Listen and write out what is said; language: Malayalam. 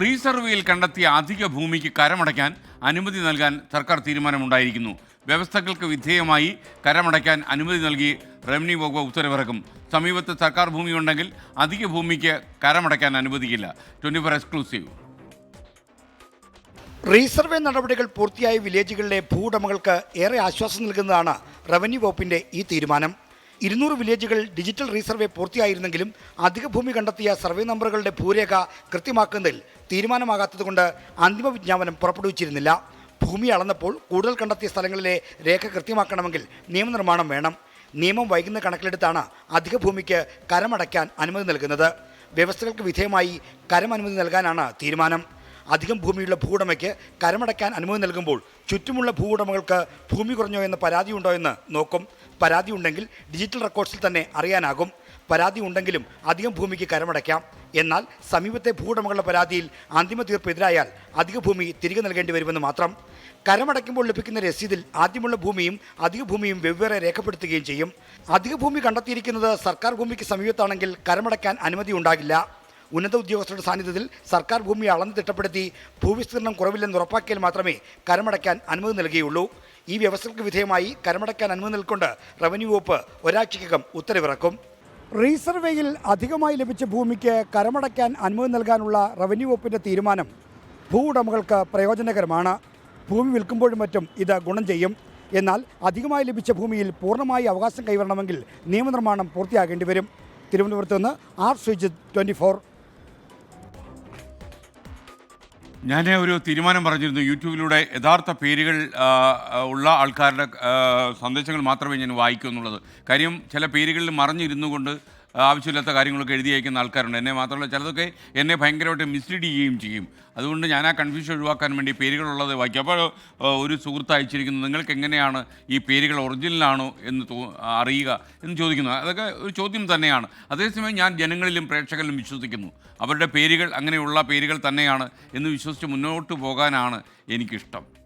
റീസർവേയിൽ കണ്ടെത്തിയ അധിക ഭൂമിക്ക് കരമടയ്ക്കാൻ അനുമതി നൽകാൻ സർക്കാർ തീരുമാനമുണ്ടായിരിക്കുന്നു. വ്യവസ്ഥകൾക്ക് വിധേയമായി കരമടയ്ക്കാൻ അനുമതി നൽകി റവന്യൂ വകുപ്പ് ഉത്തരവിറക്കും. സമീപത്ത് സർക്കാർ ഭൂമിയുണ്ടെങ്കിൽ അധിക ഭൂമിക്ക് കരമടയ്ക്കാൻ അനുവദിക്കില്ല. Twenty four exclusive. റീസർവേ നടപടികൾ പൂർത്തിയായ വില്ലേജുകളിലെ ഭൂവുടമകൾക്ക് ഏറെ ആശ്വാസം നൽകുന്നതാണ് റവന്യൂ വകുപ്പിന്റെ ഈ തീരുമാനം. ഇരുന്നൂറ് വില്ലേജുകൾ ഡിജിറ്റൽ റീസർവേ പൂർത്തിയായിരുന്നെങ്കിലും അധിക ഭൂമി കണ്ടെത്തിയ സർവേ നമ്പറുകളുടെ ഭൂരേഖ കൃത്യമാക്കുന്നതിൽ തീരുമാനമാകാത്തതുകൊണ്ട് അന്തിമ വിജ്ഞാപനം പുറപ്പെടുവിച്ചിരുന്നില്ല. ഭൂമി അളന്നപ്പോൾ കൂടുതൽ കണ്ടെത്തിയ സ്ഥലങ്ങളിലെ രേഖ കൃത്യമാക്കണമെങ്കിൽ നിയമനിർമ്മാണം വേണം. നിയമം വൈകുന്ന കണക്കിലെടുത്താണ് അധിക ഭൂമിക്ക് കരമടയ്ക്കാൻ അനുമതി നൽകുന്നത്. വ്യവസ്ഥകൾക്ക് വിധേയമായി കരം അനുമതി നൽകാനാണ് തീരുമാനം. അധികം ഭൂമിയുള്ള ഭൂവുടമയ്ക്ക് കരമടയ്ക്കാൻ അനുമതി നൽകുമ്പോൾ ചുറ്റുമുള്ള ഭൂവുടമകൾക്ക് ഭൂമി കുറഞ്ഞോ എന്ന പരാതിയുണ്ടോ എന്ന് നോക്കും. പരാതി ഉണ്ടെങ്കിൽ ഡിജിറ്റൽ റെക്കോർഡ്സിൽ തന്നെ അറിയാനാകും. പരാതി ഉണ്ടെങ്കിലും അധികം ഭൂമിക്ക് കരമടയ്ക്കാം. എന്നാൽ സമീപത്തെ ഭൂവുടമകളുടെ പരാതിയിൽ അന്തിമ തീർപ്പ് എതിരായാൽ അധിക ഭൂമി തിരികെ നൽകേണ്ടി വരുമെന്ന് മാത്രം. കരമടയ്ക്കുമ്പോൾ ലഭിക്കുന്ന രസീതിൽ ആദ്യമുള്ള ഭൂമിയും അധിക ഭൂമിയും വെവ്വേറെ രേഖപ്പെടുത്തുകയും ചെയ്യും. അധിക ഭൂമി കണ്ടെത്തിയിരിക്കുന്നത് സർക്കാർ ഭൂമിക്ക് സമീപത്താണെങ്കിൽ കരമടയ്ക്കാൻ അനുമതി ഉണ്ടാകില്ല. ഉന്നത ഉദ്യോഗസ്ഥരുടെ സാന്നിധ്യത്തിൽ സർക്കാർ ഭൂമി അളന്ന് തിട്ടപ്പെടുത്തി ഭൂവിസ്തീർണം കുറവില്ലെന്ന് ഉറപ്പാക്കിയാൽ മാത്രമേ കരമടയ്ക്കാൻ അനുമതി നൽകുകയുള്ളൂ. ഈ വ്യവസ്ഥകൾക്ക് വിധേയമായി കരമടയ്ക്കാൻ അനുമതി നൽകൊണ്ട് റവന്യൂ വകുപ്പ് ഒരാഴ്ചയ്ക്കകം ഉത്തരവിറക്കും. റീസർവേയിൽ അധികമായി ലഭിച്ച ഭൂമിക്ക് കരമടയ്ക്കാൻ അനുമതി നൽകാനുള്ള റവന്യൂ വകുപ്പിന്റെ തീരുമാനം ഭൂ ഉടമകൾക്ക് പ്രയോജനകരമാണ്. ഭൂമി വിൽക്കുമ്പോഴും മറ്റും ഇത് ഗുണം ചെയ്യും. എന്നാൽ അധികമായി ലഭിച്ച ഭൂമിയിൽ പൂർണമായി അവകാശം കൈവരണമെങ്കിൽ നിയമനിർമ്മാണം പൂർത്തിയാകേണ്ടി വരും. തിരുവനന്തപുരത്ത് നിന്ന് ആർ. ശ്രീജിത്ത് ട്വന്റി ഞാൻ ഒരു തീരുമാനം പറഞ്ഞിരുന്നു. യൂട്യൂബിലൂടെ യഥാർത്ഥ പേരുകൾ ഉള്ള ആൾക്കാരുടെ സന്ദേശങ്ങൾ മാത്രമേ ഞാൻ വായിക്കൂ എന്നുള്ളത് കാര്യം ചില പേരുകളിൽ മറിഞ്ഞിരുന്നു കൊണ്ട് ആവശ്യമില്ലാത്ത കാര്യങ്ങളൊക്കെ എഴുതി അയക്കുന്ന ആൾക്കാരുണ്ട്. എന്നെ മാത്രമല്ല ചിലതൊക്കെ എന്നെ ഭയങ്കരമായിട്ട് മിസ്ലീഡ് ചെയ്യുകയും ചെയ്യും. അതുകൊണ്ട് ഞാൻ ആ കൺഫ്യൂഷൻ ഒഴിവാക്കാൻ വേണ്ടി പേരുകളുള്ളത് വായിക്കും. അപ്പോൾ ഒരു സുഹൃത്ത് അയച്ചിരിക്കുന്നു നിങ്ങൾക്ക് എങ്ങനെയാണ് ഈ പേരുകൾ ഒറിജിനലാണോ എന്ന് തോ അറിയുക? എന്ന് ചോദിക്കുന്നു. അതൊക്കെ ഒരു ചോദ്യം തന്നെയാണ്. അതേസമയം ഞാൻ ജനങ്ങളിലും പ്രേക്ഷകരിലും വിശ്വസിക്കുന്നു. അവരുടെ പേരുകൾ അങ്ങനെയുള്ള പേരുകൾ തന്നെയാണ് എന്ന് വിശ്വസിച്ച് മുന്നോട്ട് പോകാനാണ് എനിക്കിഷ്ടം.